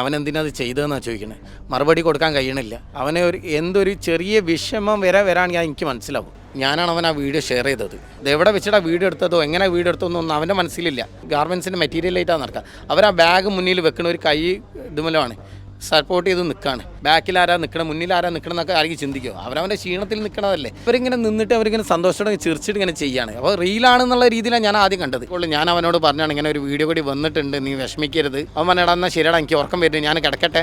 അവൻ എന്തിനാ അത് ചെയ്തതെന്നാണ് ചോദിക്കണേ? മറുപടി കൊടുക്കാൻ കഴിയണില്ല. അവനെ ഒരു എന്തൊരു ചെറിയ വിഷമം വരെ വരാണെങ്കിൽ എനിക്ക് മനസ്സിലാവും. ഞാനാണ് അവൻ ആ വീഡിയോ ഷെയർ ചെയ്തത്. ഇത് എവിടെ വെച്ചിട്ടാ വീഡിയോ എടുത്തതോ എങ്ങനെ വീഡിയോ എടുത്തതോ ഒന്നും അവന്റെ മനസ്സിലില്ല. ഗാർമെൻസിന്റെ മെറ്റീരിയലായിട്ടാണ് നടക്കുക അവർ ആ ബാഗ് മുന്നിൽ വെക്കുന്ന ഒരു കൈ ഇതുമല്ലാണ് സപ്പോർട്ട് ചെയ്ത് നിൽക്കുകയാണ് ബാക്കിൽ ആരാ നിൽക്കണം മുന്നിൽ ആരാ നിൽക്കണം എന്നൊക്കെ ആരെങ്കിലും ചിന്തിക്കും? അവരവന്റെ ക്ഷീണത്തിൽ നിൽക്കണതല്ലേ അവരിങ്ങനെ നിന്നിട്ട് അവരിങ്ങനെ സന്തോഷത്തോടെ ചിരിച്ചിട്ട് ഇങ്ങനെ ചെയ്യാണ്. അപ്പോൾ റീലാണെന്നുള്ള രീതിയിലാണ് ഞാൻ ആദ്യം കണ്ടത്. അപ്പോൾ ഞാൻ അവനോട് പറഞ്ഞാണ് ഇങ്ങനെ ഒരു വീഡിയോ കൂടി വന്നിട്ടുണ്ട് നീ വിഷമിക്കരുത്. അവൻ പറഞ്ഞാൽ എന്നാൽ ശരിയടാ എനിക്ക് ഉറക്കം വരുന്നത് ഞാൻ കിടക്കട്ടെ.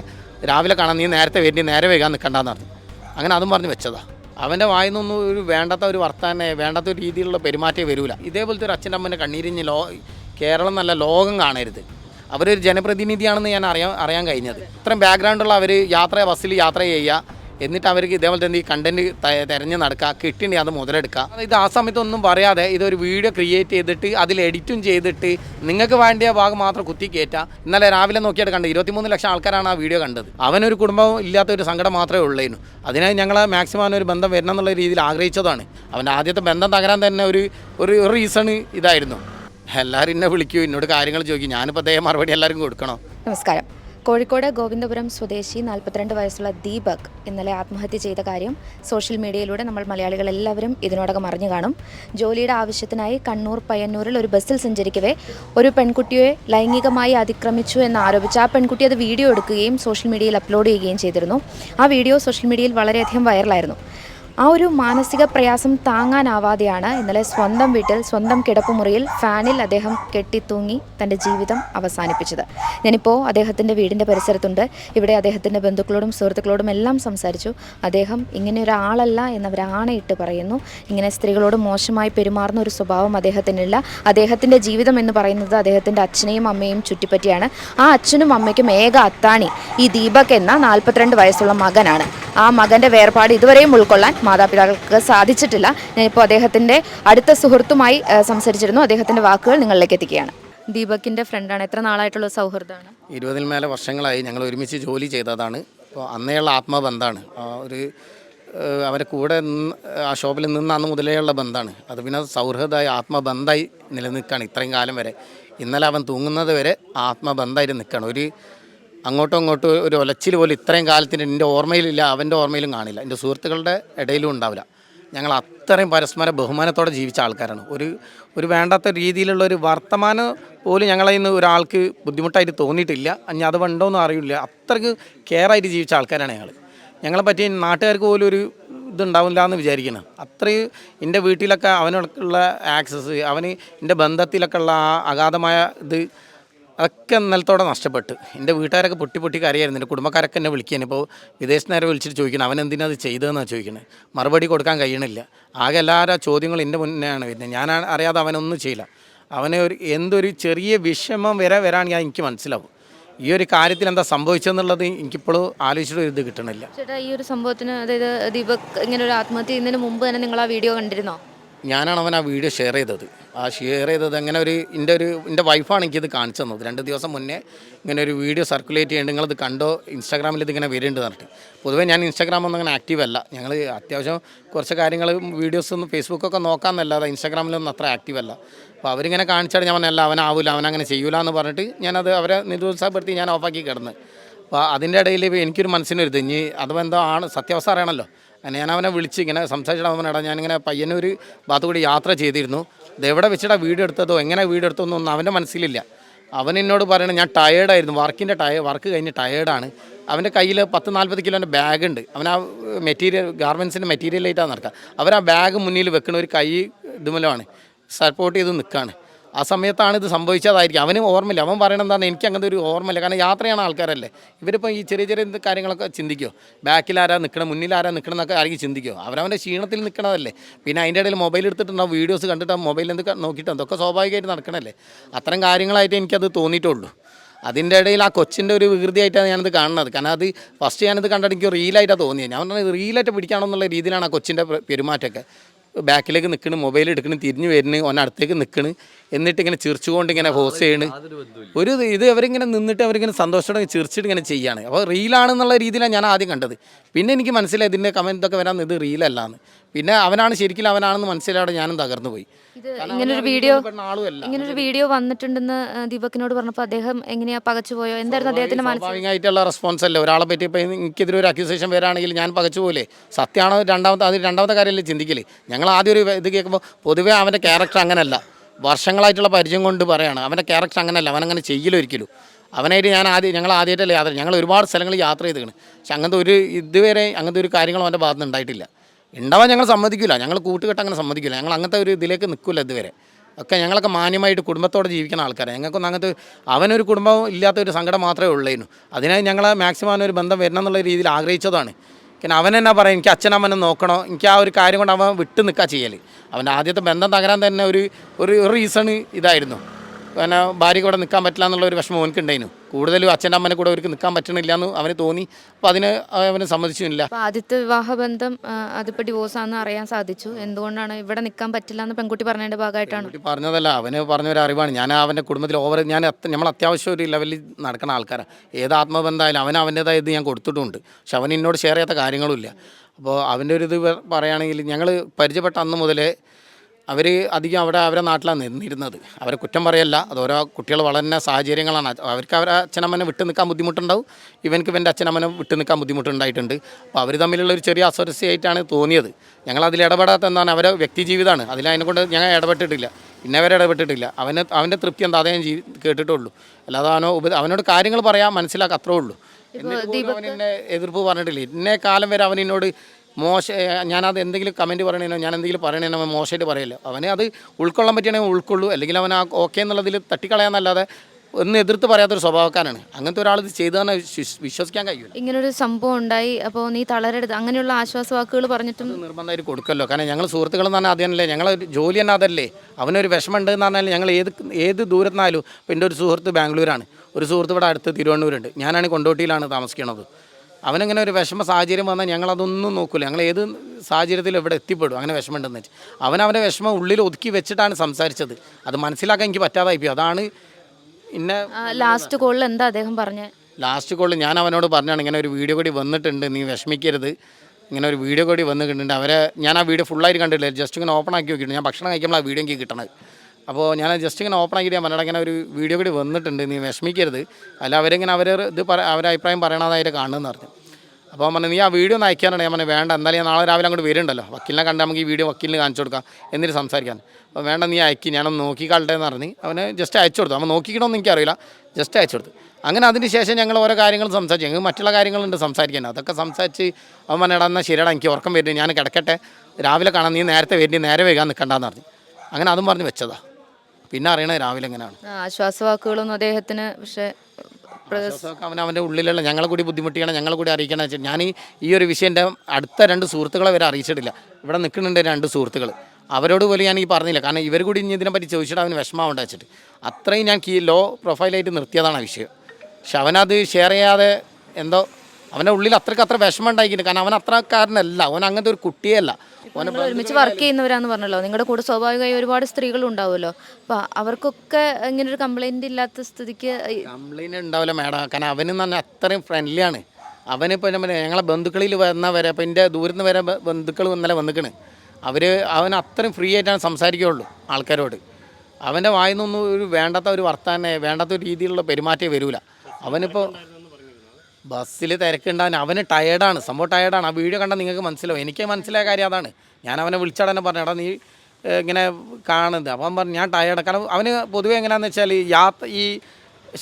രാവിലെ കാണാം നീ നേരത്തെ വരുന്നു നേരെ വേഗം നിൽക്കണ്ടെന്ന് പറഞ്ഞു. അങ്ങനെ അതും പറഞ്ഞ് വെച്ചതാ. അവന്റെ വായിൽ നിന്നൊന്നും ഒരു വേണ്ടാത്ത ഒരു വർത്താനെ വേണ്ടാത്ത ഒരു രീതിയിലുള്ള പെരുമാറ്റേ വരില്ല ഇതേപോലത്തെ ഒരു അച്ഛന്റെ അമ്മന്റെ കണ്ണീരിഞ്ഞ് ലോ കേരളം നല്ല ലോകം കാണരുത്. അവരൊരു ജനപ്രതിനിധിയാണെന്ന് ഞാൻ അറിയാൻ അറിയാൻ കഴിഞ്ഞത്. ഇത്രയും ബാക്ക്ഗ്രൗണ്ടുള്ള അവർ യാത്ര ബസ്സിൽ യാത്ര ചെയ്യുക. എന്നിട്ട് അവർക്ക് ഇതേപോലെ തന്നെ ഈ കണ്ടന്റ് തിരഞ്ഞ് നടക്കുക കിട്ടിണ്ടി അത് മുതലെടുക്കുക. ഇത് ആ സമയത്തൊന്നും പറയാതെ ഇതൊരു വീഡിയോ ക്രിയേറ്റ് ചെയ്തിട്ട് അതിൽ എഡിറ്റും ചെയ്തിട്ട് നിങ്ങൾക്ക് വേണ്ടിയ ഭാഗം മാത്രം കുത്തി കയറ്റുക ഇന്നലെ രാവിലെ നോക്കിയിട്ട് കണ്ടത് ഇരുപത്തിമൂന്ന് ലക്ഷം ആൾക്കാരാണ് ആ വീഡിയോ കണ്ടത്. അവനൊരു കുടുംബം ഇല്ലാത്ത ഒരു സങ്കടം മാത്രമേ ഉള്ളേനു. അതിനായി ഞങ്ങൾ മാക്സിമം അവനൊരു ബന്ധം വരണം എന്നുള്ള രീതിയിൽ ആഗ്രഹിച്ചതാണ്. അവന്റെ ആദ്യത്തെ ബന്ധം തകരാൻ തന്നെ ഒരു ഒരു റീസൺ ഇതായിരുന്നു. എല്ലാവരും എന്നെ വിളിക്കൂ എന്നോട് കാര്യങ്ങൾ ചോദിക്കും. ഞാനിപ്പോൾ അദ്ദേഹം മറുപടി എല്ലാവരും കൊടുക്കണോ? നമസ്കാരം. കോഴിക്കോട് ഗോവിന്ദപുരം സ്വദേശി നാൽപ്പത്തിരണ്ട് വയസ്സുള്ള ദീപക് ഇന്നലെ ആത്മഹത്യ ചെയ്ത കാര്യം സോഷ്യൽ മീഡിയയിലൂടെ നമ്മൾ മലയാളികൾ എല്ലാവരും ഇതിനോടകം അറിഞ്ഞു കാണും. ജോലിയുടെ ആവശ്യത്തിനായി കണ്ണൂർ പയ്യന്നൂരിൽ ഒരു ബസ്സിൽ സഞ്ചരിക്കവേ ഒരു പെൺകുട്ടിയെ ലൈംഗികമായി അതിക്രമിച്ചു എന്ന് ആരോപിച്ച് ആ പെൺകുട്ടി അത് വീഡിയോ എടുക്കുകയും സോഷ്യൽ മീഡിയയിൽ അപ്ലോഡ് ചെയ്യുകയും ചെയ്തിരുന്നു. ആ വീഡിയോ സോഷ്യൽ മീഡിയയിൽ വളരെയധികം വൈറലായിരുന്നു. ആ ഒരു മാനസിക പ്രയാസം താങ്ങാനാവാതെയാണ് ഇന്നലെ സ്വന്തം വീട്ടിൽ സ്വന്തം കിടപ്പുമുറിയിൽ ഫാനിൽ അദ്ദേഹം കെട്ടിത്തൂങ്ങി തന്റെ ജീവിതം അവസാനിപ്പിച്ചത്. ഞാനിപ്പോൾ അദ്ദേഹത്തിന്റെ വീടിന്റെ പരിസരത്തുണ്ട്. ഇവിടെ അദ്ദേഹത്തിന്റെ ബന്ധുക്കളോടും സുഹൃത്തുക്കളോടും എല്ലാം സംസാരിച്ചു. അദ്ദേഹം ഇങ്ങനെ ഒരാളല്ല എന്നവർ ആണയിട്ട് പറയുന്നു. ഇങ്ങനെ സ്ത്രീകളോട് മോശമായി പെരുമാറുന്ന ഒരു സ്വഭാവം അദ്ദേഹത്തിനില്ല. അദ്ദേഹത്തിന്റെ ജീവിതം എന്ന് പറയുന്നത് അദ്ദേഹത്തിന്റെ അച്ഛനെയും അമ്മയും ചുറ്റിപ്പറ്റിയാണ്. ആ അച്ഛനും അമ്മയ്ക്കും ഏക അത്താണി ഈ ദീപക് എന്ന നാൽപ്പത്തിരണ്ട് വയസ്സുള്ള മകനാണ്. ആ മകന്റെ വേർപാട് ഇതുവരെയും ഉൾക്കൊള്ളാൻ മാതാപിതാക്കൾക്ക് സാധിച്ചിട്ടില്ല. ഞാനിപ്പോൾ അദ്ദേഹത്തിന്റെ അടുത്ത സുഹൃത്തുമായി സംസാരിച്ചിരുന്നു. അദ്ദേഹത്തിന്റെ വാക്കുകൾ നിങ്ങളിലേക്ക് എത്തിക്കുകയാണ്. ദീപകിന്റെ ഫ്രണ്ടാണ്. എത്ര നാളായിട്ടുള്ള സൗഹൃദമാണ്? ഇരുപതിൽ മേലെ വർഷങ്ങളായി ഞങ്ങൾ ഒരുമിച്ച് ജോലി ചെയ്തതാണ്. അപ്പോൾ അന്നേയുള്ള ആത്മബന്ധമാണ്. ആ ഒരു അവരെ കൂടെ ആ ഷോപ്പിൽ നിന്ന് അന്ന് മുതലേയുള്ള ബന്ധമാണ്. അത് പിന്നെ സൗഹൃദമായി ആത്മബന്ധമായി നിലനിൽക്കുകയാണ് ഇത്രയും കാലം വരെ. ഇന്നലെ അവൻ തൂങ്ങുന്നത് വരെ ആത്മബന്ധമായിട്ട് നിൽക്കുകയാണ്. ഒരു അങ്ങോട്ടും ഇങ്ങോട്ടും ഒരു ഒലച്ചിൽ പോലും ഇത്രയും കാലത്തിന് എന്റെ ഓർമ്മയിലില്ല അവന്റെ ഓർമ്മയിലും കാണില്ല. എന്റെ സുഹൃത്തുക്കളുടെ ഇടയിലും ഉണ്ടാവില്ല. ഞങ്ങൾ അത്രയും പരസ്പര ബഹുമാനത്തോടെ ജീവിച്ച ആൾക്കാരാണ്. ഒരു ഒരു വേണ്ടാത്ത രീതിയിലുള്ള ഒരു വർത്തമാനം പോലും ഞങ്ങളെ ഇന്ന് ഒരാൾക്ക് ബുദ്ധിമുട്ടായിട്ട് തോന്നിയിട്ടില്ല. അഞ്ഞ് അത് വേണ്ടോന്നും അറിയില്ല. അത്രയ്ക്ക് കെയറായിട്ട് ജീവിച്ച ആൾക്കാരാണ് ഞങ്ങൾ. ഞങ്ങളെ പറ്റി നാട്ടുകാർക്ക് പോലും ഒരു ഇതുണ്ടാവില്ല എന്ന് വിചാരിക്കണം അത്രയും എന്റെ വീട്ടിലൊക്കെ അവനുള്ള ആക്സസ് അവന് എന്റെ ബന്ധത്തിലൊക്കെ ഉള്ള ആ അഗാധമായ ഇത് അതൊക്കെ ഇന്നലത്തോടെ നഷ്ടപ്പെട്ട്. എന്റെ വീട്ടുകാരൊക്കെ പൊട്ടി പൊട്ടി കരയായിരുന്നു. എന്റെ കുടുംബക്കാരൊക്കെ എന്നെ വിളിക്കാൻ ഇപ്പോൾ വിദേശ നേരെ വിളിച്ചിട്ട് ചോദിക്കണം അവൻ എന്തിനാ അത് ചെയ്തതെന്നാണ് ചോദിക്കുന്നത് മറുപടി കൊടുക്കാൻ കഴിയണില്ല. ആകെ എല്ലാവരും ചോദ്യങ്ങൾ എന്റെ മുന്നെയാണ് വരുന്നത്. ഞാൻ അറിയാതെ അവനൊന്നും ചെയ്യില്ല. അവനെ ഒരു എന്തൊരു ചെറിയ വിഷമം വരെ വരാണെങ്കിൽ എനിക്ക് മനസ്സിലാവും. ഈ ഒരു കാര്യത്തിൽ എന്താ സംഭവിച്ചെന്നുള്ളത് എനിക്കിപ്പോഴും ആലോചിച്ചിട്ട് ഒരു ഇത് കിട്ടണില്ല. ചേട്ടാ ഈ ഒരു സംഭവത്തിന് അതായത് ദീപക് ഇങ്ങനെ ഒരു ആത്മഹത്യ ചെയ്യുന്നതിന് മുമ്പ് തന്നെ നിങ്ങൾ ആ വീഡിയോ കണ്ടിരുന്നോ? ഞാനാണ് അവൻ ആ വീഡിയോ ഷെയർ ചെയ്തത്. ആ ഷെയർ ചെയ്തത് അങ്ങനെ ഒരു എന്റെ ഒരു എന്റെ വൈഫാണ് എനിക്കിത് കാണിച്ചു തന്നത്. രണ്ട് ദിവസം മുന്നേ ഇങ്ങനെ ഒരു വീഡിയോ സർക്കുലേറ്റ് ചെയ്യുന്നുണ്ട് നിങ്ങളത് കണ്ടോ? ഇൻസ്റ്റാഗ്രാമിൽ ഇതിങ്ങനെ വരുന്നുണ്ട് പറഞ്ഞിട്ട്. പൊതുവേ ഞാൻ ഇൻസ്റ്റാഗ്രാം ഒന്നും അങ്ങനെ ആക്റ്റീവ് അല്ല. ഞങ്ങൾ അത്യാവശ്യം കുറച്ച് കാര്യങ്ങൾ വീഡിയോസ് ഒന്നും ഫേസ്ബുക്കൊക്കെ നോക്കാമെന്നല്ലാതെ ഇൻസ്റ്റാഗ്രാമിലൊന്നും അത്ര ആക്റ്റീവ് അല്ല. അപ്പോൾ അവരിങ്ങനെ കാണിച്ചാൽ ഞാൻ പറഞ്ഞല്ല അവനാവില്ല അവനങ്ങനെ ചെയ്യൂല എന്ന് പറഞ്ഞിട്ട് ഞാനത് അവരെ നിരുത്സാഹപ്പെടുത്തി ഞാൻ ഓഫാക്കി കിടന്ന്. അപ്പോൾ അതിന്റെ ഇടയിൽ എനിക്കൊരു മനസ്സിനൊരു ഇത് ഇനി അഥവാ എന്തോ ആണ് സത്യാവസ്ഥ അറിയണമല്ലോ ഞാൻ അവനെ വിളിച്ച് ഇങ്ങനെ സംസാരിച്ചിട്ട് അവൻ എടാ ഞാനിങ്ങനെ പയ്യന്നൂർ ഭാഗത്തു കൂടി യാത്ര ചെയ്തിരുന്നു. ഇത് എവിടെ വെച്ചിട്ടാ വീഡിയോ എടുത്തതോ എങ്ങനെ വീഡിയോ എടുത്തോ ഒന്നും അവന്റെ മനസ്സിലില്ല. അവൻ എന്നോട് പറയണത് ഞാൻ ടയേർഡായിരുന്നു വർക്കിന്റെ ടയർ വർക്ക് കഴിഞ്ഞ് ടയേർഡാണ് അവന്റെ കയ്യിൽ പത്ത് നാൽപ്പത് കിലോന്റെ ബാഗ് ഉണ്ട്. അവൻ ആ മെറ്റീരിയൽ ഗാർമെൻസിന്റെ മെറ്റീരിയലായിട്ടാണ് നടക്കുക അവർ ആ ബാഗ് മുന്നിൽ വെക്കണ ഒരു കൈ ഇതുമല്ലാണ് സപ്പോർട്ട് ചെയ്ത് നിൽക്കുകയാണ് ആ സമയത്താണ് ഇത് സംഭവിച്ചതായിരിക്കും അവനും ഓർമ്മയില്ല. അവൻ പറയണത് എന്താണ് എനിക്ക് അങ്ങനത്തെ ഒരു ഓർമ്മയില്ല. കാരണം യാത്രയാണ് ആൾക്കാരല്ലേ. ഇവരിപ്പോൾ ഈ ചെറിയ ചെറിയ കാര്യങ്ങളൊക്കെ ചിന്തിക്കുമോ ബാക്കിൽ ആരാ നിൽക്കണം മുന്നിൽ ആരാ നിൽക്കണം എന്നൊക്കെ ആയിരിക്കും ചിന്തിക്കുമോ അവരവന്റെ ക്ഷീണത്തിൽ നിൽക്കണതല്ലേ പിന്നെ അതിന്റെ ഇടയിൽ മൊബൈൽ എടുത്തിട്ടുണ്ടാവും വീഡിയോസ് കണ്ടിട്ട് മൊബൈലിൽ എന്ത് നോക്കിയിട്ട് അതൊക്കെ സ്വാഭാവികമായിട്ട് നടക്കണല്ലേ. അത്തരം കാര്യങ്ങളായിട്ട് എനിക്കത് തോന്നിയിട്ടുള്ളൂ. അതിന്റെ ഇടയിൽ ആ കൊച്ചിന്റെ ഒരു വികൃതിയായിട്ടാണ് ഞാനത് കാണുന്നത്. കാരണം അത് ഫസ്റ്റ് ഞാനത് കണ്ടിട്ട് എനിക്ക് റീലായിട്ടാണ് തോന്നിയത്. ഞാൻ പറഞ്ഞത് റീലായിട്ട് പിടിക്കണമെന്നുള്ള രീതിയിലാണ് ആ കൊച്ചിന്റെ പെരുമാറ്റമൊക്കെ. ബാക്കിലേക്ക് നിൽക്കണ് മൊബൈൽ എടുക്കണ് തിരിഞ്ഞു വരുന്നു ഓൻ അടുത്തേക്ക് നിൽക്കണ് എന്നിട്ട് ഇങ്ങനെ ചിരിച്ചുകൊണ്ട് ഇങ്ങനെ പോസ്റ്റ് ചെയ്യണ്. ഒരു ഇത് ഇത് അവരിങ്ങനെ നിന്നിട്ട് അവരിങ്ങനെ സന്തോഷത്തോടെ ചിരിച്ചിട്ട് ഇങ്ങനെ ചെയ്യാണ്. അപ്പോൾ റീലാണെന്നുള്ള രീതിയിലാണ് ഞാൻ ആദ്യം കണ്ടത്. പിന്നെ എനിക്ക് മനസ്സിലായി ഇതിന്റെ കമന്റൊക്കെ വരാൻ ഇത് റീലല്ലാന്ന് പിന്നെ അവനാണ് ശരിക്കും അവനാണെന്ന് മനസ്സിലാതെ ഞാനും തകർന്നു പോയി. ഇത് ഇങ്ങനൊരു വീഡിയോ ഇങ്ങനൊരു വീഡിയോ വന്നിട്ടുണ്ടെന്ന് ആ, ദീപകിനോട് പറഞ്ഞപ്പോൾ അദ്ദേഹം എങ്ങനെയാ പകച്ചു പോയോ? എന്തായിരുന്നു അദ്ദേഹത്തിന്റെ സ്വാഭാവികമായിട്ടുള്ള റെസ്പോൺസ് അല്ലേ? ഒരാളെ പറ്റി ഇപ്പം എനിക്കെതിരെ ഒരു അക്യൂസേഷൻ വരാണെങ്കിൽ ഞാൻ പകച്ചു പോലെ സത്യമാണോ രണ്ടാമത്തെ അത് രണ്ടാമത്തെ കാര്യമല്ലേ ചിന്തിക്കൽ? ഞങ്ങൾ ആദ്യം ഒരു ഇത് കേൾക്കുമ്പോൾ പൊതുവേ അവന്റെ ക്യാരക്ടർ അങ്ങനല്ല. വർഷങ്ങളായിട്ടുള്ള പരിചയം കൊണ്ട് പറയാണ് അവന്റെ ക്യാരക്ടർ അങ്ങനല്ല. അവനങ്ങനെ ചെയ്യലൊരിക്കലും അവനായിട്ട് ഞാൻ ആദ്യം ഞങ്ങൾ ആദ്യമായിട്ടല്ലേ യാത്ര ഞങ്ങൾ ഒരുപാട് സ്ഥലങ്ങളിൽ യാത്ര ചെയ്തിരിക്കണം. പക്ഷെ അങ്ങനത്തെ ഒരു ഇതുവരെ അങ്ങനത്തെ ഒരു കാര്യങ്ങളും അവന്റെ ഭാഗത്തുനിന്ന് ഉണ്ടായിട്ടില്ല. ഉണ്ടാവാൻ ഞങ്ങൾ സമ്മതിക്കില്ല ഞങ്ങൾ കൂട്ടുകെട്ട് അങ്ങനെ സമ്മതിക്കില്ല ഞങ്ങൾ അങ്ങനത്തെ ഒരു ഇതിലേക്ക് നിൽക്കില്ല ഇതുവരെ. ഒക്കെ ഞങ്ങളൊക്കെ മാന്യമായിട്ട് കുടുംബത്തോടെ ജീവിക്കുന്ന ആൾക്കാരാണ് ഞങ്ങൾക്കൊന്നും അങ്ങനത്തെ അവനൊരു കുടുംബം ഇല്ലാത്ത ഒരു സങ്കടം മാത്രമേ ഉള്ളേനു. അതിനായി ഞങ്ങൾ മാക്സിമം അവനൊരു ബന്ധം വരണം എന്നുള്ള രീതിയിൽ ആഗ്രഹിച്ചതാണ്. പിന്നെ അവൻ എന്നാ പറയും? എനിക്ക് അച്ഛനമ്മനെ നോക്കണോ? എനിക്ക് ആ ഒരു കാര്യം കൊണ്ട് അവൻ വിട്ട് നിൽക്കുക ചെയ്യൽ അവന്റെ ആദ്യത്തെ ബന്ധം തകരാൻ തന്നെ ഒരു ഒരു റീസൺ ഇതായിരുന്നു. പിന്നെ ഭാര്യ കൂടെ നിൽക്കാൻ പറ്റില്ല എന്നുള്ള ഒരു വിഷമം അവനക്ക് ഉണ്ടായിരുന്നു കൂടുതലും അച്ഛന്റെ അമ്മനെ കൂടെ അവർക്ക് നിൽക്കാൻ പറ്റണില്ല എന്ന് അവന് തോന്നി. അപ്പോൾ അതിന് അവന് സമ്മതിച്ചില്ല ആദ്യത്തെ വിവാഹബന്ധം ബന്ധം അതിപ്പോൾ ഡിവോഴ്സാണെന്ന് അറിയാൻ സാധിച്ചു. എന്തുകൊണ്ടാണ് ഇവിടെ നിൽക്കാൻ പറ്റില്ല എന്ന് പെൺകുട്ടി പറഞ്ഞതിന്റെ ഭാഗമായിട്ടാണ്? പറഞ്ഞതല്ല അവന് പറഞ്ഞ ഒരു അറിവാണ്. ഞാൻ അവന്റെ കുടുംബത്തിൽ ഓവർ ഞാൻ നമ്മൾ അത്യാവശ്യം ഒരു ലെവലിൽ നടക്കുന്ന ആൾക്കാരാണ് ഏത് ആത്മബന്ധമായാലും അവൻ അവന്റേതായ ഇത് ഞാൻ കൊടുത്തിട്ടുണ്ട്. പക്ഷെ അവൻ എന്നോട് ഷെയർ ചെയ്യാത്ത കാര്യങ്ങളുമില്ല അപ്പോൾ അവന്റെ ഒരു ഇത് പറയുകയാണെങ്കിൽ ഞങ്ങൾ പരിചയപ്പെട്ട അന്ന് മുതലേ അവർ അധികം അവിടെ അവരെ നാട്ടിലാണ് നിന്നിരുന്നത് അവരെ കുറ്റം പറയല്ല. അത് ഓരോ കുട്ടികൾ വളരുന്ന സാഹചര്യങ്ങളാണ്. അവർക്ക് അവരെ അച്ഛനമ്മനെ വിട്ടു നിൽക്കാൻ ബുദ്ധിമുട്ടുണ്ടാവും. ഇവനക്ക് ഇവന്റെ അച്ഛനമ്മനെ വിട്ടു നിൽക്കാൻ ബുദ്ധിമുട്ടുണ്ടായിട്ടുണ്ട്. അപ്പോൾ അവർ തമ്മിലുള്ള ഒരു ചെറിയ അസ്വരസ്യമായിട്ടാണ് തോന്നിയത്. ഞങ്ങൾ അതിൽ ഇടപെടാത്ത എന്താണ്? അവരെ വ്യക്തി ജീവിതമാണ് അതിൽ അതിനെക്കൊണ്ട് ഞങ്ങൾ ഇടപെട്ടിട്ടില്ല. പിന്നെ അവരെ ഇടപെട്ടിട്ടില്ല. അവന് അവന്റെ തൃപ്തി എന്താ? അതേ കേട്ടിട്ടുള്ളൂ. അല്ലാതെ അവനോ ഉപ അവനോട് കാര്യങ്ങൾ പറയാൻ മനസ്സിലാക്കുക അത്രേ ഉള്ളൂ. എന്നിട്ട് പോലും അവൻ എന്നെ എതിർപ്പ് പറഞ്ഞിട്ടില്ല. ഇന്നേ കാലം വരെ അവൻ എന്നോട് മോശ ഞാനത് എന്തെങ്കിലും കമന്റ് പറയണേനോ ഞാൻ എന്തെങ്കിലും പറയണേനോ അവൻ മോശമായിട്ട് പറയില്ല. അവനെ അത് ഉൾക്കൊള്ളാൻ പറ്റുകയാണെങ്കിൽ ഉൾക്കൊള്ളൂ. അല്ലെങ്കിൽ അവൻ ആ ഓക്കെ എന്നുള്ളതിൽ തട്ടിക്കളയാന്നല്ലാതെ ഒന്ന് എതിർത്ത് പറയാത്തൊരു സ്വഭാവക്കാരാണ് അങ്ങനത്തെ ഒരാൾ ഇത് ചെയ്തതെന്ന് തന്നെ വിശ്വസിക്കാൻ കഴിയില്ല ഇങ്ങനൊരു സംഭവം ഉണ്ടായി. അപ്പോൾ നീ തളരരുത്. അങ്ങനെയുള്ള ആശ്വാസ വാക്കുകൾ പറഞ്ഞിട്ടും നിർബന്ധമായിട്ട് കൊടുക്കല്ലോ. കാരണം ഞങ്ങൾ സുഹൃത്തുക്കൾ എന്ന് പറഞ്ഞാൽ അതല്ലേ ഞങ്ങൾ ജോലി തന്നെ അതല്ലേ. അവനൊരു വിഷമമുണ്ട് എന്ന് പറഞ്ഞാൽ ഞങ്ങൾ ഏത് ഏത് ദൂരത്തുനിന്നാലും ഇപ്പോൾ എന്റെ ഒരു സുഹൃത്ത് ബാംഗ്ലൂരാണ്. ഒരു സുഹൃത്ത് ഇവിടെ അടുത്ത് തിരുവണ്ണൂരുണ്ട്. ഞാനാണ് കൊണ്ടോട്ടിയിലാണ് താമസിക്കണത്. അവനങ്ങനെ ഒരു വിഷമ സാഹചര്യം വന്നാൽ ഞങ്ങളതൊന്നും നോക്കില്ല ഞങ്ങൾ ഏത് സാഹചര്യത്തിൽ ഇവിടെ എത്തിപ്പെടും. അങ്ങനെ വിഷമമുണ്ടെന്ന് വെച്ച്. അവൻ അവന്റെ വിഷമം ഉള്ളിൽ ഒതുക്കി വെച്ചിട്ടാണ് സംസാരിച്ചത്. അത് മനസ്സിലാക്കാൻ എനിക്ക് പറ്റാതായി പോയി അതാണ് പിന്നെ ലാസ്റ്റ് കോളിൽ എന്താ അദ്ദേഹം പറഞ്ഞത് ലാസ്റ്റ് കോളിൽ ഞാൻ അവനോട് പറഞ്ഞാണ് ഇങ്ങനെ ഒരു വീഡിയോ കൂടി വന്നിട്ടുണ്ട് നീ വിഷമിക്കരുത്. ഇങ്ങനെ ഒരു വീഡിയോ കൂടി വന്നിട്ടുണ്ട്. അവരെ ഞാൻ ആ വീഡിയോ ഫുള്ളായിട്ട് കണ്ടില്ല ജസ്റ്റ് ഇങ്ങനെ ഓപ്പൺ ആക്കി നോക്കിയിട്ടുണ്ട്. ഞാൻ ഭക്ഷണം കഴിക്കുമ്പോൾ ആ വീഡിയോ എനിക്ക് കിട്ടണത്. അപ്പോൾ ഞാൻ ജസ്റ്റ് ഇങ്ങനെ ഓപ്പൺ ആക്കിയിട്ട് ഞാൻ പറഞ്ഞാൽ ഇങ്ങനെ ഒരു വീഡിയോ കൂടി വന്നിട്ടുണ്ട്. നീ വിഷമിക്കരുത്. അല്ല അവരിങ്ങനെ അവർ ഇത് പറ അവരെ അഭിപ്രായം പറയണതായിട്ട് കാണുമെന്ന് പറഞ്ഞു. അപ്പോൾ പറഞ്ഞു നീ ആ വീഡിയോ ഒന്ന് അയക്കാനാണ് ഞാൻ പറഞ്ഞു വേണ്ട എന്തായാലും നാളെ രാവിലെ അങ്ങോട്ട് വരുന്നുണ്ടല്ലോ. വക്കീലിനെ കണ്ടാൽ നമുക്ക് ഈ വീഡിയോ വക്കീലിന് കാണിച്ചു കൊടുക്കാം. എന്നിട്ട് സംസാരിക്കാൻ. അപ്പോൾ വേണ്ട നീ അയക്കി. ഞാനൊന്ന് നോക്കിക്കാളട്ടെ എന്ന് പറഞ്ഞ് അവനെ ജസ്റ്റ് അയച്ചു കൊടുത്തു. അവൻ നോക്കിക്കണമെന്ന് എനിക്കറിയില്ല ജസ്റ്റ് അയച്ചു കൊടുത്തു. അങ്ങനെ അതിന് ശേഷം ഞങ്ങൾ ഓരോ കാര്യങ്ങൾ സംസാരിച്ചു. ഞങ്ങൾക്ക് മറ്റുള്ള കാര്യങ്ങളുണ്ട് സംസാരിക്കാൻ. അതൊക്കെ സംസാരിച്ച് അവൻ പറഞ്ഞാൽ എന്നാൽ എനിക്ക് ഉറക്കം വരുന്നു. ഞാൻ കിടക്കട്ടെ. രാവിലെ കാണാം നീ നേരത്തെ വരുന്നു നേരെ വൈകാൻ നിൽക്കണ്ടെന്ന് പറഞ്ഞു. അങ്ങനെ അതും പറഞ്ഞ് വെച്ചതാ. പിന്നെ അറിയണ രാവിലെ എങ്ങനെയാണ്? ആശ്വാസവാക്കുകളൊന്നും അദ്ദേഹത്തിന് പക്ഷേ അവൻ അവന്റെ ഉള്ളിലുള്ള ഞങ്ങളെ കൂടി ബുദ്ധിമുട്ടിയാണ് ഞങ്ങളെ കൂടി അറിയിക്കണം വെച്ചാൽ ഞാൻ ഈ- ഒരു വിഷയം എന്റെ അടുത്ത രണ്ട് സുഹൃത്തുക്കളെ വരെ അറിയിച്ചിട്ടില്ല. ഇവിടെ നിൽക്കുന്നുണ്ട് രണ്ട് സുഹൃത്തുക്കൾ അവരോട് പോലും ഞാൻ ഈ പറഞ്ഞില്ല. കാരണം ഇവർ കൂടി ഇനി ഇതിനെപ്പറ്റി ചോദിച്ചിട്ട് അവന് വിഷമമുണ്ട് വെച്ചിട്ട്. അത്രയും ഞാൻ കീ ലോ പ്രൊഫൈലായിട്ട് നിർത്തിയതാണ് ആ വിഷയം. പക്ഷെ അവനത് ഷെയർ ചെയ്യാതെ എന്തോ അവന്റെ ഉള്ളിൽ അത്രയ്ക്ക് അത്ര വിഷമം ഉണ്ടായിരിക്കുന്നു കാരണം അവൻ അത്രക്കാരനല്ല അവൻ അങ്ങനത്തെ ഒരു കുട്ടിയല്ല നിങ്ങൾ ഒരുമിച്ച് വർക്ക് ചെയ്യുന്നവരാന്ന് പറഞ്ഞല്ലോ. നിങ്ങളുടെ കൂടെ സ്വാഭാവികമായി ഒരുപാട് സ്ത്രീകൾ ഉണ്ടാവുമല്ലോ. അപ്പൊ അവർക്കൊക്കെ ഇങ്ങനെ ഒരു കംപ്ലൈന്റ് ഇല്ലാത്ത സ്ഥിതിക്ക് കംപ്ലൈന്റ് ഉണ്ടാവില്ല മാഡം കാരണം അവന് തന്നെ അത്രയും ഫ്രണ്ട്ലിയാണ് അവനിപ്പോൾ അവനിപ്പോ ഞങ്ങളെ ബന്ധുക്കളിൽ വന്നവരെ അപ്പോൾ എന്റെ ദൂരത്ത് വരെ ബന്ധുക്കൾ ഇന്നലെ വന്നിക്കണ്. അവർ അവൻ അത്രയും ഫ്രീ ആയിട്ടാണ് സംസാരിക്കുകയുള്ളൂ ആൾക്കാരോട്. അവന്റെ വായിൽ നിന്നൊന്നും ഒരു വേണ്ടാത്ത ഒരു വർത്താനെ വേണ്ടാത്ത ഒരു രീതിയിലുള്ള പെരുമാറ്റേ വരൂല. അവനിപ്പോൾ ബസ്സിൽ തിരക്കുണ്ടാകാൻ അവന് ടയേർഡാണ് സംഭവം ടയേർഡാണ് ആ വീഡിയോ കണ്ടാൽ നിങ്ങൾക്ക് മനസ്സിലാവും. എനിക്ക് മനസ്സിലായ കാര്യം അതാണ്. ഞാൻ അവനെ വിളിച്ചാൽ തന്നെ പറഞ്ഞു എടാ നീ ഇങ്ങനെ കാണുന്നത്. അപ്പം പറഞ്ഞു ഞാൻ ടയേർഡ് കാരണം അവന് പൊതുവേ എങ്ങനെയാണെന്ന് വെച്ചാൽ യാത്ര ഈ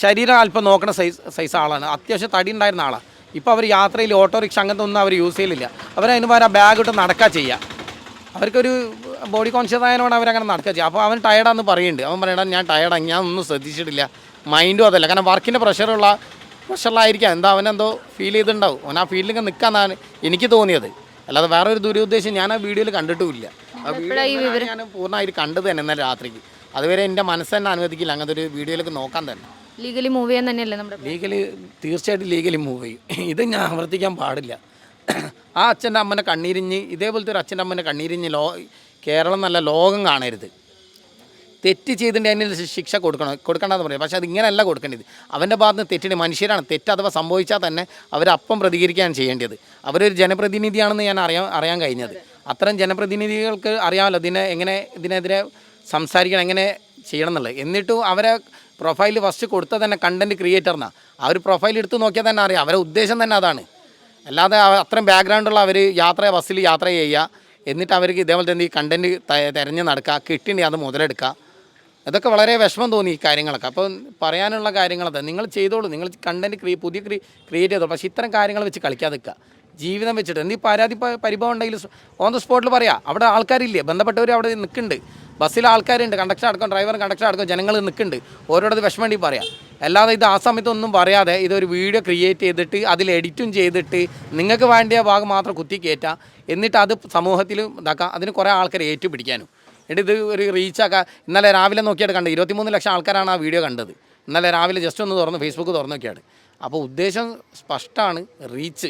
ശരീരം അല്പം നോക്കണ സൈസ് സൈസ് ആളാണ്. അത്യാവശ്യം തടി ഉണ്ടായിരുന്ന ആളാണ് ഇപ്പോൾ അവർ യാത്രയിൽ ഓട്ടോറിക്ഷ അങ്ങനത്തെ ഒന്നും അവർ യൂസ് ചെയ്യലില്ല. അവരതിന് പകരം ബാഗ് ഇട്ട് നടക്കുക ചെയ്യുക അവർക്കൊരു ബോഡി കോൺഷ്യസ് ആയതിനോട് അവരങ്ങനെ നടക്കുക ചെയ്യുക അപ്പോൾ അവൻ ടയർഡാന്ന് പറയുന്നുണ്ട്. അവൻ പറയടാ ഞാൻ ടയർഡാണ് ഞാൻ ഒന്നും ശ്രദ്ധിച്ചിട്ടില്ല. മൈൻഡും അതല്ല. കാരണം വർക്കിന്റെ പ്രഷറുള്ള പ്രഷറിലായിരിക്കാം എന്താ അവനെന്തോ ഫീൽ ചെയ്തിട്ടുണ്ടാവും. അവൻ ആ ഫീൽഡിൽ നിൽക്കാന്നാണ് എനിക്ക് തോന്നിയത്. അല്ലാതെ വേറെ ഒരു ദുരുദ്ദേശം ഞാൻ ആ വീഡിയോയിൽ കണ്ടിട്ടുമില്ല. ആ വീഡിയോ ഞാൻ പൂർണമായിട്ട് കണ്ടത് തന്നെ ഇന്നലെ രാത്രിക്ക്. അതുവരെ എന്റെ മനസ്സ് തന്നെ അനുവദിക്കില്ല അങ്ങനത്തെ ഒരു വീഡിയോയിലേക്ക് നോക്കാൻ തന്നെ. ലീഗലി മൂവ് ചെയ്യാൻ തന്നെയല്ലേ നമ്മുടെ ലീഗലി തീർച്ചയായിട്ടും ലീഗലി മൂവ് ചെയ്യും. ഇത് ഞാൻ ആവർത്തിക്കാൻ പാടില്ല. ആ അച്ഛന്റെ അമ്മനെ കണ്ണീരിഞ്ഞ് ഇതേപോലത്തെ ഒരു അച്ഛന്റെ അമ്മനെ കണ്ണീരിഞ്ഞ് ലോ കേരളം നല്ല ലോകം കാണരുത്. തെറ്റ് ചെയ്തിട്ടുണ്ടെങ്കിൽ അതിന് ശിക്ഷ കൊടുക്കണം കൊടുക്കേണ്ടതെന്ന് പറയും. പക്ഷേ അതിങ്ങനെയല്ല കൊടുക്കേണ്ടത്. അവന്റെ ഭാഗത്ത് നിന്ന് തെറ്റിന് മനുഷ്യരാണ്. തെറ്റ് അഥവാ സംഭവിച്ചാൽ തന്നെ അവരപ്പം പ്രതികരിക്കുകയാണ് ചെയ്യേണ്ടത്. അവരൊരു ജനപ്രതിനിധിയാണെന്ന് ഞാൻ അറിയാൻ അറിയാൻ കഴിഞ്ഞത്. അത്തരം ജനപ്രതിനിധികൾക്ക് അറിയാമല്ലോ ഇതിനെ എങ്ങനെ ഇതിനെതിരെ സംസാരിക്കണം എങ്ങനെ ചെയ്യണം എന്നുള്ളത്. എന്നിട്ടും അവരെ പ്രൊഫൈൽ ഫസ്റ്റ് കൊടുത്ത തന്നെ കണ്ടന്റ് ക്രിയേറ്ററിനാണ് ആ ഒരു പ്രൊഫൈൽ എടുത്ത് നോക്കിയാൽ തന്നെ അറിയാം. അവരുടെ ഉദ്ദേശം തന്നെ അതാണ്. അല്ലാതെ അത്രയും ബാക്ക്ഗ്രൗണ്ടുള്ള അവർ യാത്ര ബസ്സിൽ യാത്ര ചെയ്യുക. എന്നിട്ട് അവർക്ക് ഇതേപോലെ തന്നെ ഈ കണ്ടന്റ് തിരഞ്ഞ് നടക്കുക കിട്ടിയിട്ടുണ്ടെങ്കിൽ അത് മുതലെടുക്കുക. ഇതൊക്കെ വളരെ വിഷമം തോന്നി ഈ കാര്യങ്ങളൊക്കെ. അപ്പോൾ പറയാനുള്ള കാര്യങ്ങളൊക്കെ നിങ്ങൾ ചെയ്തോളൂ. നിങ്ങൾ കണ്ടന്റ് ക്രീ പുതിയ ക്രീ ക്രിയേറ്റ് ചെയ്തോളൂ. പക്ഷേ ഇത്തരം കാര്യങ്ങൾ വെച്ച് കളിക്കാതെ ജീവിതം വെച്ചിട്ട്. എന്ത് പരാതി പരിഭവം ഉണ്ടെങ്കിൽ ഓൺ ദ സ്പോട്ടിൽ പറയാം. അവിടെ ആൾക്കാരില്ലേ? ബന്ധപ്പെട്ടവർ അവിടെ നിൽക്കുന്നുണ്ട്. ബസ്സിൽ ആൾക്കാരുണ്ട്. കണ്ടക്ടർ അടക്കം ഡ്രൈവർ കണ്ടക്ടർ അടക്കം ജനങ്ങൾ നിൽക്കുന്നുണ്ട്. ഓരോടത് വിഷമം വേണ്ടി പറയാം. അല്ലാതെ ഇത് ആ സമയത്തൊന്നും പറയാതെ ഇതൊരു വീഡിയോ ക്രിയേറ്റ് ചെയ്തിട്ട് അതിൽ എഡിറ്റും ചെയ്തിട്ട് നിങ്ങൾക്ക് വേണ്ടിയ ഭാഗം മാത്രം കുത്തി കയറ്റാം എന്നിട്ട് അത് സമൂഹത്തിൽ ഇതാക്കാം. അതിന് കുറേ ആൾക്കാർ ഏറ്റുപിടിക്കാനും. എന്നിട്ട് ഇത് ഒരു റീച്ചാക്കാം ഇന്നലെ രാവിലെ നോക്കിയിട്ട് കണ്ടത് ഇരുപത്തിമൂന്ന് ലക്ഷം ആൾക്കാരാണ് ആ വീഡിയോ കണ്ടത്. ഇന്നലെ രാവിലെ ജസ്റ്റ് ഒന്ന് തുറന്ന് ഫേസ്ബുക്ക് തുറന്നു നോക്കിയാണ് അപ്പോൾ ഉദ്ദേശം സ്പഷ്ടമാണ് റീച്ച്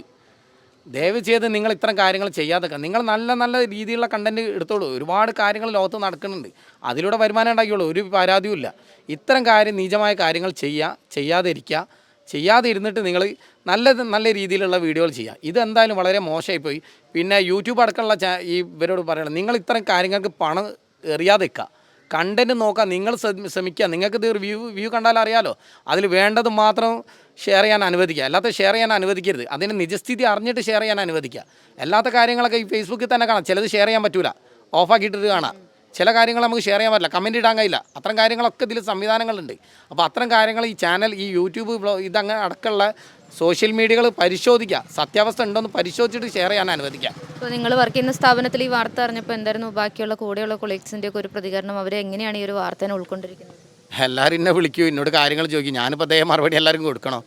ദയവ് ചെയ്ത് നിങ്ങൾ ഇത്തരം കാര്യങ്ങൾ ചെയ്യാതെ നിങ്ങൾ നല്ല നല്ല രീതിയിലുള്ള കണ്ടന്റ് എടുത്തോളൂ. ഒരുപാട് കാര്യങ്ങൾ ലോകത്ത് നടക്കുന്നുണ്ട്. അതിലൂടെ വരുമാനം ഉണ്ടാക്കിയുള്ളൂ ഒരു പരാതിയുമില്ല ഇത്തരം കാര്യം നീചമായ കാര്യങ്ങൾ ചെയ്യുക ചെയ്യാതെ ഇരിക്കുക ചെയ്യാതെ ഇരുന്നിട്ട് നിങ്ങൾ നല്ല നല്ല രീതിയിലുള്ള വീഡിയോകൾ ചെയ്യുക ഇതെന്തായാലും വളരെ മോശമായിപ്പോയി. പിന്നെ യൂട്യൂബ് അടക്കമുള്ള ഈ ഇവരോട് പറയണം. നിങ്ങൾ ഇത്തരം കാര്യങ്ങൾക്ക് പണം എറിയാതെ നിൽക്കുക കണ്ടന്റ് നോക്കാം നിങ്ങൾ ശ്രമി- ശ്രമിക്കുക നിങ്ങൾക്ക് ഇത് വ്യൂ വ്യൂ കണ്ടാൽ അറിയാലോ. അതിൽ വേണ്ടത് മാത്രം ഷെയർ ചെയ്യാൻ അനുവദിക്കുക അല്ലാത്ത ഷെയർ ചെയ്യാൻ അനുവദിക്കരുത്. അതിന്റെ നിജസ്ഥിതി അറിഞ്ഞിട്ട് ഷെയർ ചെയ്യാൻ അനുവദിക്കുക അല്ലാത്ത കാര്യങ്ങളൊക്കെ ഈ ഫേസ്ബുക്കിൽ തന്നെ കാണാം. ചിലത് ഷെയർ ചെയ്യാൻ പറ്റൂല. ഓഫാക്കിയിട്ടിട്ട് കാണാം. ചില കാര്യങ്ങൾ നമുക്ക് ഷെയർ ചെയ്യാൻ പറ്റില്ല. കമന്റ് ഇടാൻ കഴിയില്ല. അത്തരം കാര്യങ്ങളൊക്കെ ഇതിൽ സംവിധാനങ്ങളുണ്ട്. അപ്പോൾ അത്തരം കാര്യങ്ങൾ ഈ ചാനൽ ഈ യൂട്യൂബ് ഇതങ്ങനെ അടക്കമുള്ള സോഷ്യൽ മീഡിയകൾ പരിശോധിക്കുക. സത്യാവസ്ഥ ഉണ്ടോയെന്ന് പരിശോധിച്ചിട്ട് ഷെയർ ചെയ്യാൻ അനുവദിക്കുക. അപ്പോൾ നിങ്ങൾ വർക്ക് ചെയ്യുന്ന സ്ഥാപനത്തിൽ ഈ വാർത്ത അറിഞ്ഞപ്പോൾ എന്തായിരുന്നു? ബാക്കിയുള്ള കൂടെയുള്ള കൊളീഗ്സിന്റെ ഒക്കെ ഒരു പ്രതികരണം. അവർ എങ്ങനെയാണ് ഈ ഒരു വാർത്തനെ ഉൾക്കൊണ്ടിരിക്കുന്നത്? എല്ലാവരും എന്നെ വിളിക്കൂ. എന്നോട് കാര്യങ്ങൾ ചോദിക്കും. ഞാനിപ്പോൾ അദ്ദേഹം മറുപടി എല്ലാവരും കൊടുക്കണോ?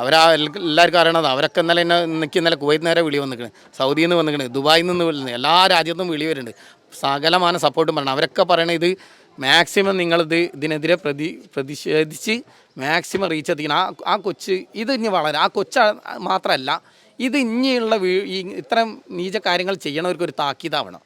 അവരാ എല്ല- എല്ലാവർക്കും അറിയണത് അവരൊക്കെ ഇന്നലെ എന്നെ നിൽക്കി ഇന്നലെ കുവൈത്ത് നേരെ വിളി വന്നിക്കണ്. സൗദിയിൽ നിന്ന് വന്നിക്കണ് ദുബായിൽ നിന്ന് വിളിക്കുന്നത് എല്ലാ രാജ്യത്തും വിളി വരുന്നുണ്ട് സകലമാന സപ്പോർട്ടും പറയണം അവരൊക്കെ പറയണത് ഇത് മാക്സിമം നിങ്ങളിത് ഇതിനെതിരെ പ്രതി പ്രതിഷേധിച്ച് മാക്സിമം റീച്ച് എത്തിക്കണം. ആ ആ കൊച്ച് ഇത് ഇനി വളരെ. ആ കൊച്ച മാത്രമല്ല ഇത് ഇനിയുള്ള ഇത്തരം നീച കാര്യങ്ങൾ ചെയ്യണവർക്ക് ഒരു താക്കീതാവണം.